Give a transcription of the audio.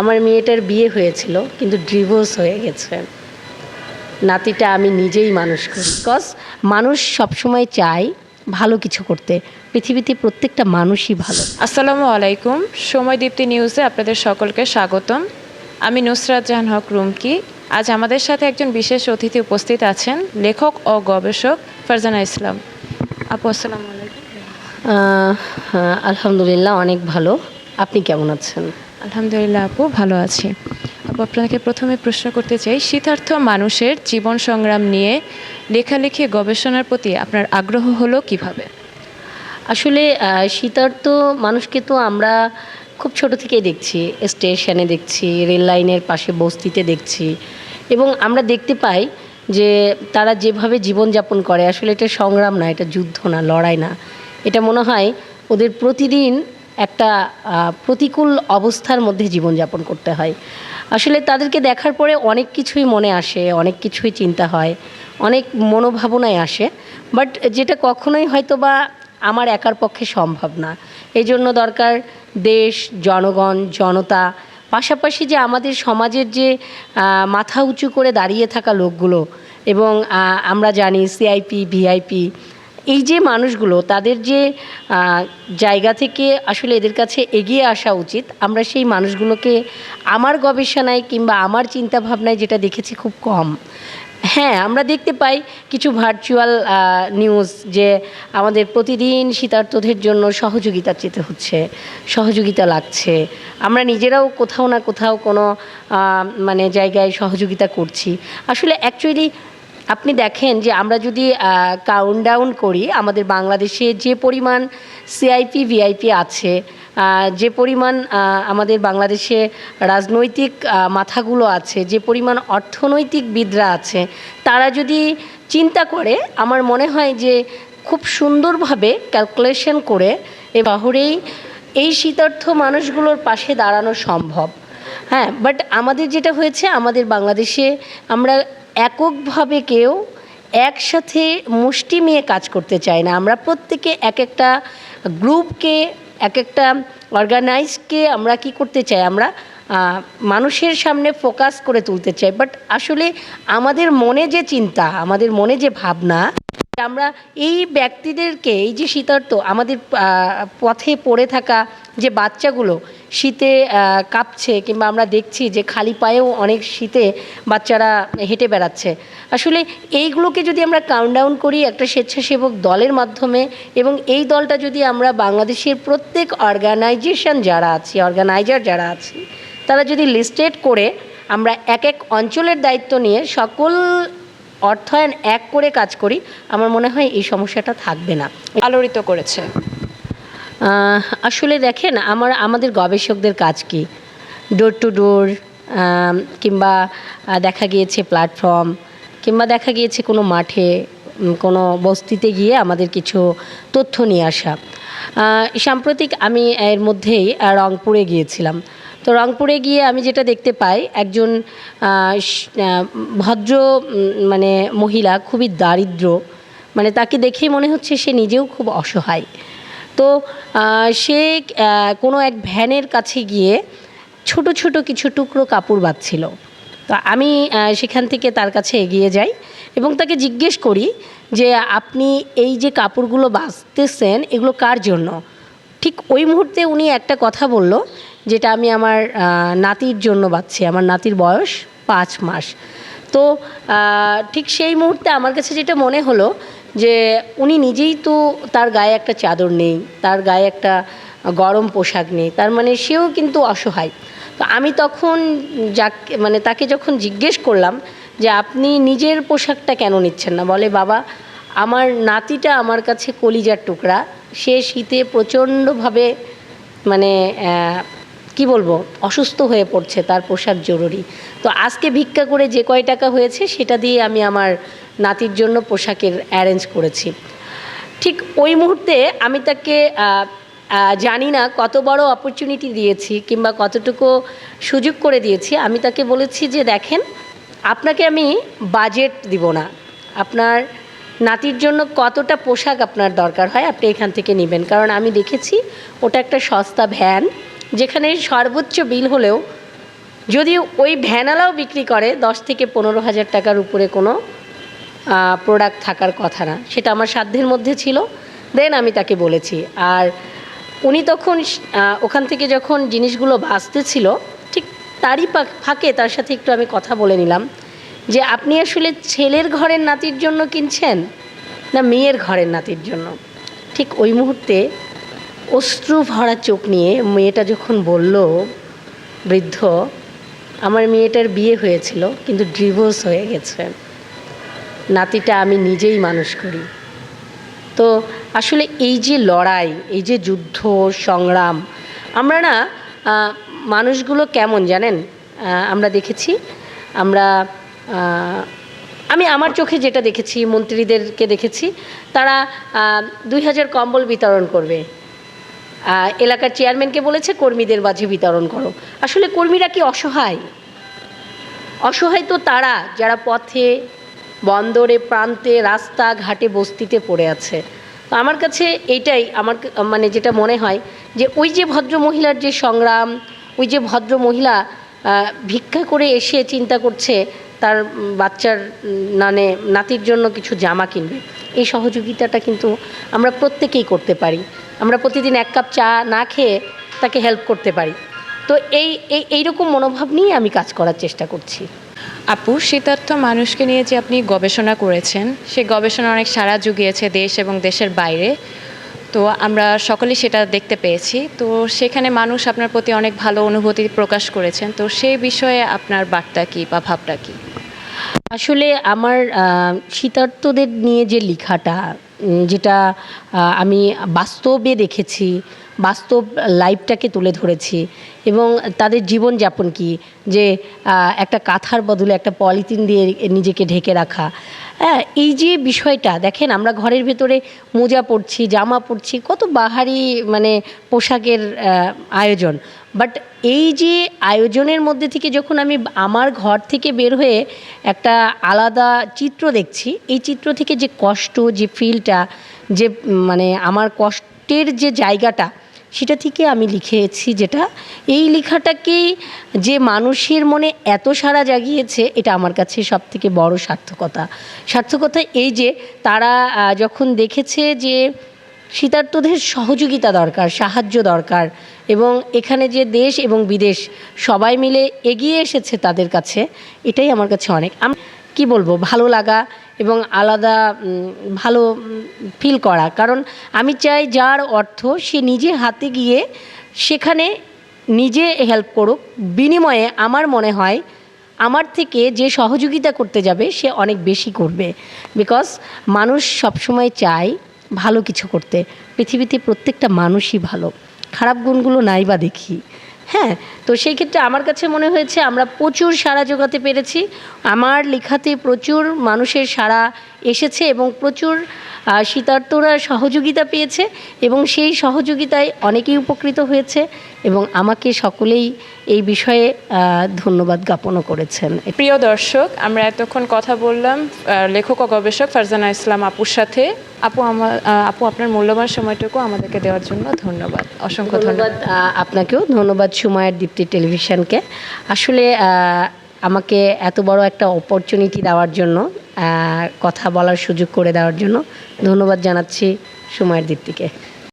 আমার মেয়েটার বিয়ে হয়েছিল কিন্তু ডিভোর্স হয়ে গেছে। নাতিটা আমি নিজেই মানুষ করি। বিকজ মানুষ সবসময় চায় ভালো কিছু করতে। পৃথিবীতে প্রত্যেকটা মানুষই ভালো। আসসালামু আলাইকুম। সময় দীপ্তি নিউজে আপনাদের সকলকে স্বাগতম। আমি নুসরাত জাহান হক রুমকি। আজ আমাদের সাথে একজন বিশেষ অতিথি উপস্থিত আছেন লেখক ও গবেষক ফারজানা ইসলাম। আপু আসসালামু আলাইকুম। হ্যাঁ, আলহামদুলিল্লাহ অনেক ভালো। আপনি কেমন আছেন? আলহামদুলিল্লাহ আপু, ভালো আছি। আপু, আপনাকে প্রথমে প্রশ্ন করতে চাই, শীতার্থ মানুষের জীবন সংগ্রাম নিয়ে লেখালেখি গবেষণার প্রতি আপনার আগ্রহ হলো কীভাবে? আসলে শীতার্থ মানুষকে তো আমরা খুব ছোট থেকেই দেখছি, স্টেশনে দেখছি, রেল লাইনের পাশে বস্তিতে দেখছি এবং আমরা দেখতে পাই যে তারা যেভাবে জীবনযাপন করে, আসলে এটা সংগ্রাম না, এটা যুদ্ধ না, লড়াই না। এটা মনে হয় ওদের প্রতিদিন একটা প্রতিকূল অবস্থার মধ্যে জীবনযাপন করতে হয়। আসলে তাদেরকে দেখার পরে অনেক কিছুই মনে আসে, অনেক কিছুই চিন্তা হয়, অনেক মনোভাবনায় আসে। বাট যেটা কখনোই হয়তো বা আমার একার পক্ষে সম্ভব না। এই জন্য দরকার দেশ, জনগণ, জনতা, পাশাপাশি যে আমাদের সমাজের যে মাথা উঁচু করে দাঁড়িয়ে থাকা লোকগুলো এবং আমরা জানি সিআইপি ভিআইপি এই যে মানুষগুলো, তাদের যে জায়গা থেকে আসলে এদের কাছে এগিয়ে আসা উচিত, আমরা সেই মানুষগুলোকে আমার গবেষণায় কিংবা আমার চিন্তাভাবনায় যেটা দেখেছি খুব কম। হ্যাঁ আমরা দেখতে পাই কিছু ভার্চুয়াল নিউজ যে আমাদের প্রতিদিন শীতার্থদের জন্য সহযোগিতা চেতে হচ্ছে, সহযোগিতা লাগছে। আমরা নিজেরাও কোথাও না কোথাও কোনো মানে জায়গায় সহযোগিতা করছি। আসলে অ্যাকচুয়ালি আপনি দেখেন যে আমরা যদি কাউন্ট ডাউন করি, আমাদের বাংলাদেশে যে পরিমাণ সিআইপি ভিআইপি আছে যে পরিমাণ আমাদের বাংলাদেশে রাজনৈতিক মাথাগুলো আছে, যে পরিমাণ অর্থনৈতিক বিদরা আছে, তারা যদি চিন্তা করে, আমার মনে হয় যে খুব সুন্দরভাবে ক্যালকুলেশন করে, এ শহরেই এই শীতার্থ মানুষগুলোর পাশে দাঁড়ানো সম্ভব। হ্যাঁ বাট আমাদের যেটা হয়েছে, আমাদের বাংলাদেশে আমরা এককভাবে কেউ একসাথে মুষ্টি নিয়ে কাজ করতে চায় না। আমরা প্রত্যেকে এক একটা গ্রুপকে এক একটা অর্গানাইজকে আমরা কি করতে চাই? আমরা মানুষের সামনে ফোকাস করে তুলতে চাই। বাট আসলে আমাদের মনে যে চিন্তা, আমাদের মনে যে ভাবনা আমরা এই ব্যক্তিদেরকে, এই যে শীতার্থ, আমাদের পথে পড়ে থাকা যে বাচ্চাগুলো শীতে কাঁপছে কিংবা আমরা দেখছি যে খালি পায়েও অনেক শীতে বাচ্চারা হেঁটে বেড়াচ্ছে। আসলে এইগুলোকে যদি আমরা কাউন্টডাউন করি একটা স্বেচ্ছাসেবক দলের মাধ্যমে এবং এই দলটা যদি আমরা বাংলাদেশের প্রত্যেক অর্গানাইজেশন যারা আছি অর্গানাইজার যারা আছি, তারা যদি লিস্টেড করে আমরা এক এক অঞ্চলের দায়িত্ব নিয়ে সকল অর্থায়ন এক করে কাজ করি, আমার মনে হয় এই সমস্যাটা থাকবে না। আলোড়িত করেছে। আসলে দেখেন, আমার, আমাদের গবেষকদের কাজ কি? ডোর টু ডোর কিংবা দেখা গিয়েছে প্ল্যাটফর্ম কিংবা দেখা গিয়েছে কোনো মাঠে কোনো বস্তিতে গিয়ে আমাদের কিছু তথ্য নিয়ে আসা। সাম্প্রতিক আমি এর মধ্যেই রংপুরে গিয়েছিলাম। তো রংপুরে গিয়ে আমি যেটা দেখতে পাই, একজন ভদ্র মানে মহিলা, খুবই দারিদ্র মানে তাকে দেখেই মনে হচ্ছে সে নিজেও খুব অসহায়। তো সে কোনো এক ভ্যানের কাছে গিয়ে ছোট ছোট কিছু টুকরো কাপড় বাঁধছিল। তো আমি সেখান থেকে তার কাছে এগিয়ে যাই এবং তাকে জিজ্ঞেস করি যে, আপনি এই যে কাপড়গুলো বাঁচতেছেন এগুলো কার জন্য? ঠিক ওই মুহূর্তে উনি একটা কথা বলল, যেটা আমি আমার নাতির জন্য বাঁচছি আমার নাতির বয়স পাঁচ মাস। তো ঠিক সেই মুহূর্তে আমার কাছে যেটা মনে হলো যে উনি নিজেই তো তার গায়ে একটা চাদর নেই, তার গায়ে একটা গরম পোশাক নেই, তার মানে সেও কিন্তু অসহায়। তো আমি তখন যাক মানে তাকে যখন জিজ্ঞেস করলাম যে আপনি নিজের পোশাকটা কেন নিচ্ছেন না? বলে, বাবা, আমার নাতিটা আমার কাছে কলিজার টুকরা, সে শীতে প্রচণ্ডভাবে মানে কি বলব, অসুস্থ হয়ে পড়ছে, তার পোশাক জরুরি। তো আজকে ভিক্ষা করে যে কয় টাকা হয়েছে, সেটা দিয়ে আমি আমার নাতির জন্য পোশাকের অ্যারেঞ্জ করেছি। ঠিক ওই মুহূর্তে আমি তাকে জানি না কত বড় অপরচুনিটি দিয়েছি কিংবা কতটুকু সুযোগ করে দিয়েছি, আমি তাকে বলেছি যে, দেখেন, আপনাকে আমি বাজেট দিব না। আপনার নাতির জন্য কতটা পোশাক আপনার দরকার হয়, আপনি এখান থেকে নেবেন। কারণ আমি দেখেছি, ওটা একটা সস্তা ভ্যান যেখানে সর্বোচ্চ বিল হলেও যদিও ওই ভ্যানালাও বিক্রি করে, দশ থেকে পনেরো হাজার টাকার উপরে কোনো প্রোডাক্ট থাকার কথা না। সেটা আমার সাধ্যের মধ্যে ছিল। দেন আমি তাকে বলেছি। আর উনি তখন ওখান থেকে যখন জিনিসগুলো বাঁচতেছিল ঠিক তারই ফাঁকে তার সাথে একটু আমি কথা বলে নিলাম যে, আপনি আসলে ছেলের ঘরের নাতির জন্য কিনছেন না মেয়ের ঘরের নাতির জন্য? ঠিক ওই মুহূর্তে অশ্রু ভরা চোখ নিয়ে মেয়েটা যখন বলল, বৃদ্ধ, আমার মেয়েটার বিয়ে হয়েছিল, কিন্তু ডিভোর্স হয়ে গেছে। নাতিটা আমি নিজেই মানুষ করি। তো আসলে এই যে লড়াই, এই যে যুদ্ধ, সংগ্রাম, আমরা না মানুষগুলো কেমন জানেন? আমরা দেখেছি, আমরা আমি আমার চোখে যেটা দেখেছি, মন্ত্রীদেরকে দেখেছি, তারা দুই হাজার কম্বল বিতরণ করবে। এলাকার চেয়ারম্যানকে বলেছে, কর্মীদের মাঝে বিতরণ করো। আসলে কর্মীরা কি অসহায়? অসহায় তো তারা, যারা পথে, বন্দরে, প্রান্তে রাস্তা ঘাটে বস্তিতে পড়ে আছে। তো আমার কাছে এইটাই, আমার মানে যেটা মনে হয় যে ওই যে ভদ্র মহিলার যে সংগ্রাম, ওই যে ভদ্র মহিলা ভিক্ষা করে এসে চিন্তা করছে, তার বাচ্চার মানে নাতির জন্য কিছু জামা কিনবে। এই সহযোগিতাটা কিন্তু আমরা প্রত্যেকেই করতে পারি। আমরা প্রতিদিন এক কাপ চা না খেয়ে তাকে হেল্প করতে পারি। তো এই এই এইরকম মনোভাব নিয়ে আমি কাজ করার চেষ্টা করছি। আপু শীতার্থ মানুষকে নিয়ে যে আপনি গবেষণা করেছেন সেই গবেষণা অনেক সাড়া জুগিয়েছে দেশ এবং দেশের বাইরে। তো আমরা সকলেই সেটা দেখতে পেয়েছি। তো সেখানে মানুষ আপনার প্রতি অনেক ভালো অনুভূতি প্রকাশ করেছেন। তো সেই বিষয়ে আপনার বার্তা কী বা ভাবটা কী? আসলে আমার আহ, শীতার্তদের নিয়ে যে লেখাটা যেটা আমি বাস্তবে দেখেছি, বাস্তব লাইফটাকে তুলে ধরেছি এবং তাদের জীবনযাপন কি? যে একটা কাঁথার বদলে একটা পলিথিন দিয়ে নিজেকে ঢেকে রাখা। হ্যাঁ এই যে বিষয়টা, দেখেন আমরা ঘরের ভেতরে মোজা পরছি, জামা পরছি, কত বাহারি মানে পোশাকের আয়োজন। বাট এই যে আয়োজনের মধ্যে থেকে যখন আমি আমার ঘর থেকে বের হয়ে একটা আলাদা চিত্র দেখছি, এই চিত্র থেকে যে কষ্ট, যে ফিলটা যে মানে আমার কষ্টের যে জায়গাটা, সেটা থেকে আমি লিখেছি যেটা, এই লেখাটাকেই যে মানুষের মনে এত সাড়া জাগিয়েছে, এটা আমার কাছে সব থেকে বড় সার্থকতা। সার্থকতা এই যে তারা যখন দেখেছে যে শীতার্তদের সহযোগিতা দরকার, সাহায্য দরকার এবং এখানে যে দেশ এবং বিদেশ সবাই মিলে এগিয়ে এসেছে তাদের কাছে, এটাই আমার কাছে অনেক। আমি কি বলব? ভালো লাগা এবং আলাদা ভালো ফিল করা। কারণ আমি চাই যার অর্থ সে নিজে হাতে গিয়ে সেখানে নিজে হেল্প করুক। বিনিময়ে আমার মনে হয় আমার থেকে যে সহযোগিতা করতে যাবে সে অনেক বেশি করবে। বিকজ মানুষ সবসময় চায় ভালো কিছু করতে। পৃথিবীতে প্রত্যেকটা মানুষই ভালো। খারাপ গুণগুলো নাই বা দেখি। হ্যাঁ তো সেই ক্ষেত্রে আমার কাছে মনে হয়েছে আমরা প্রচুর সাড়া জোগাতে পেরেছি। আমার লেখাতে প্রচুর মানুষের সাড়া এসেছে এবং প্রচুর শীতার্থরা সহযোগিতা পেয়েছে এবং সেই সহযোগিতায় অনেকেই উপকৃত হয়েছে। এবং আমাকে সকলেই এই বিষয়ে ধন্যবাদ জ্ঞাপনও করেছেন। প্রিয় দর্শক আমরা এতক্ষণ কথা বললাম লেখক ও গবেষক ফারজানা ইসলাম আপুর সাথে। আপু আমার আপু আপনার মূল্যবান সময়টুকু আমাদেরকে দেওয়ার জন্য ধন্যবাদ। অসংখ্য ধন্যবাদ ধন্যবাদ। আপনাকেও। ধন্যবাদ সুমায়ের দীপ্তি টেলিভিশনকে। আসলে আমাকে এত বড় একটা অপরচুনিটি দেওয়ার জন্য কথা বলার সুযোগ করে দেওয়ার জন্য ধন্যবাদ জানাচ্ছি সুমায়ের দীপ্তিকে।